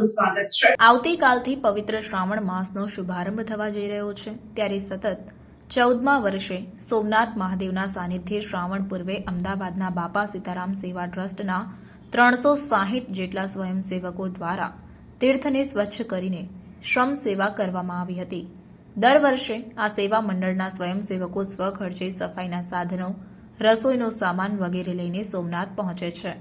આપનું સ્વાગત છે. આવતીકાલથી પવિત્ર શ્રાવણ માસનો શુભારંભ થવા જઈ રહ્યો છે. ત્યારે સતત ચૌદમા વર્ષે સોમનાથ મહાદેવના સાનિધ્ય શ્રાવણ પૂર્વે અમદાવાદના બાપા સીતારામ સેવા ટ્રસ્ટના ત્રણસો સાહીઠ જેટલા સ્વયંસેવકો દ્વારા તીર્થને સ્વચ્છ કરીને શ્રમ સેવા કરવામાં આવી હતી. દર વર્ષે આ સેવા મંડળના સ્વયંસેવકો સ્વખર્ચે સફાઈના સાધનો, રસોઈનો સામાન વગેરે લઈને સોમનાથ પહોંચે છે.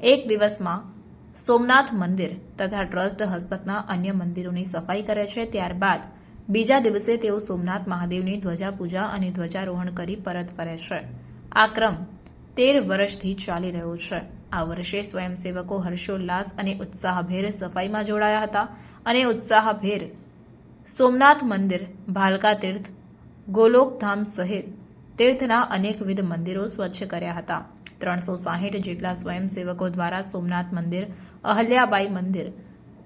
એક દિવસમાં સોમનાથ મંદિર તથા ટ્રસ્ટ હસ્તકના અન્ય મંદિરોની સફાઈ કરે છે. ત્યારબાદ બીજા દિવસે તેઓ સોમનાથ મહાદેવની ધ્વજા પૂજા અને ધ્વજારોહણ કરી પરત ફરે છે. આ ક્રમ તેર વર્ષથી ચાલી રહ્યો છે. આ વર્ષે સ્વયંસેવકો હર્ષોલ્લાસ અને ઉત્સાહભેર સફાઈમાં જોડાયા હતા અને ઉત્સાહભેર સોમનાથ મંદિર, ભાલકા તીર્થ, ગોલોકધામ સહિત તીર્થના અનેકવિધ મંદિરો સ્વચ્છ કર્યા હતા. ત્રણસો સાહીઠ જેટલા સ્વયંસેવકો દ્વારા સોમનાથ મંદિર, અહલ્યાબાઈ મંદિર,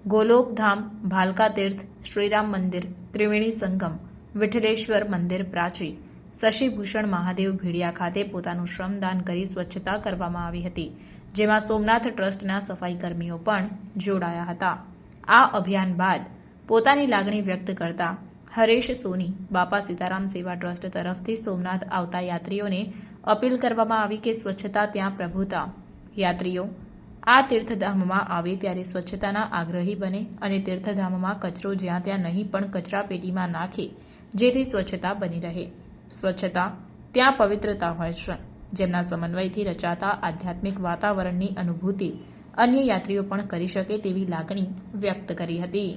ગોલોકધામ ભાલકા તીર્થ શ્રીરામ મંદિર, ત્રિવેણી સંગમ, વિઠ્ઠલેશ્વર મંદિર પ્રાચી, શશિભૂષણ મહાદેવ ભીડિયા ખાતે પોતાનું શ્રમદાન કરી સ્વચ્છતા કરવામાં આવી હતી, જેમાં સોમનાથ ટ્રસ્ટના સફાઈ કર્મીઓ પણ જોડાયા હતા. આ અભિયાન બાદ પોતાની લાગણી વ્યક્ત કરતા હરેશ સોની, બાપા સીતારામ સેવા ટ્રસ્ટ તરફથી સોમનાથ આવતા યાત્રીઓને અપીલ કરવામાં આવી કે સ્વચ્છતા ત્યાં પ્રભુતા. યાત્રીઓ, આ તીર્થધામમાં આવે ત્યારે સ્વચ્છતાના આગ્રહી બને અને તીર્થધામમાં કચરો જ્યાં ત્યાં નહીં પણ કચરા પેટીમાં નાખે, જેથી સ્વચ્છતા બની રહે. સ્વચ્છતા ત્યાં પવિત્રતા હોય છે, જેમના સમન્વયથી રચાતા આધ્યાત્મિક વાતાવરણની અનુભૂતિ અન્ય યાત્રીઓ પણ કરી શકે તેવી લાગણી વ્યક્ત કરી હતી.